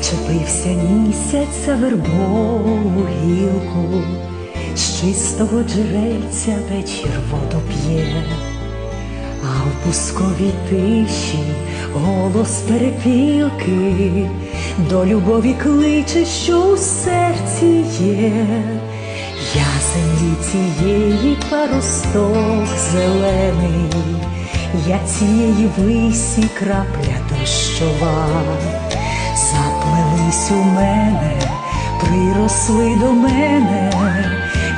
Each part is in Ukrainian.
Дивився місяць за вербову гілку, з чистого джерельця вечір воду п'є, а в пусковій тиші голос перепілки до любові кличе, що у серці є. Я землі цієї паросток зелений, я цієї висі крапля дощова, заплелись у мене, приросли до мене,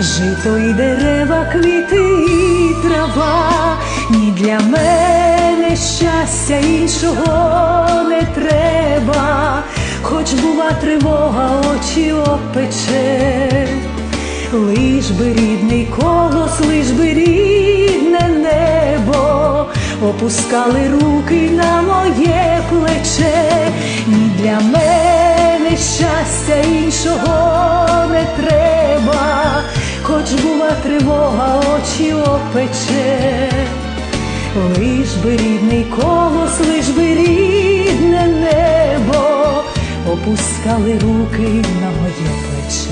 жито і дерева, квіти і трава, ні для мене щастя іншого не треба, хоч бува тривога, очі опече. Лиш би рідний колос, лиш би рідне небо, опускали руки на моє іншого не треба, хоч була тривога, очі опече, лиш би рідний колос, лиш би рідне небо, опускали руки на моє плече.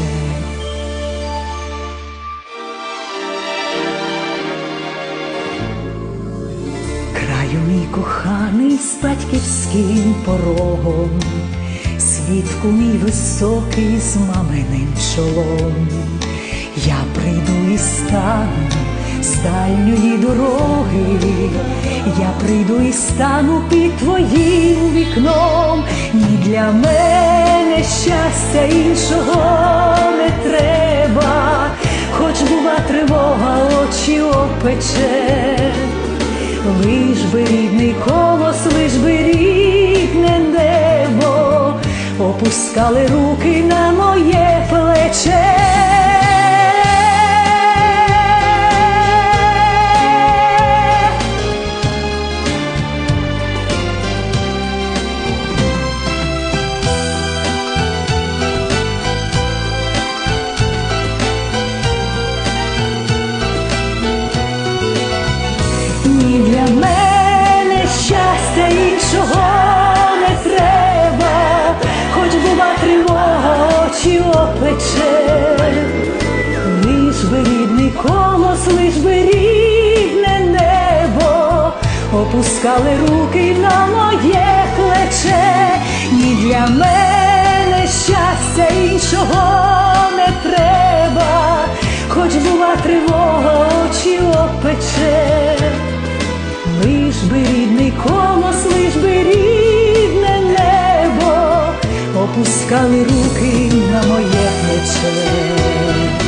Краю мій коханий з батьківським порогом, свідку мій високий з маминим чолом. Я прийду і стану з дальньої дороги, я прийду і стану під твоїм вікном, ні для мене щастя іншого не треба, хоч бува тривога, очі опече. Лиш би рідний колос, Stiskale ruki na moje pleće. Лиш би рідне небо, опускали руки на моє плече, ні для мене щастя іншого не треба, хоч бува тривога, очі опече. Лиш би рідний колос, лиш би рідне небо, опускали руки на моє плече.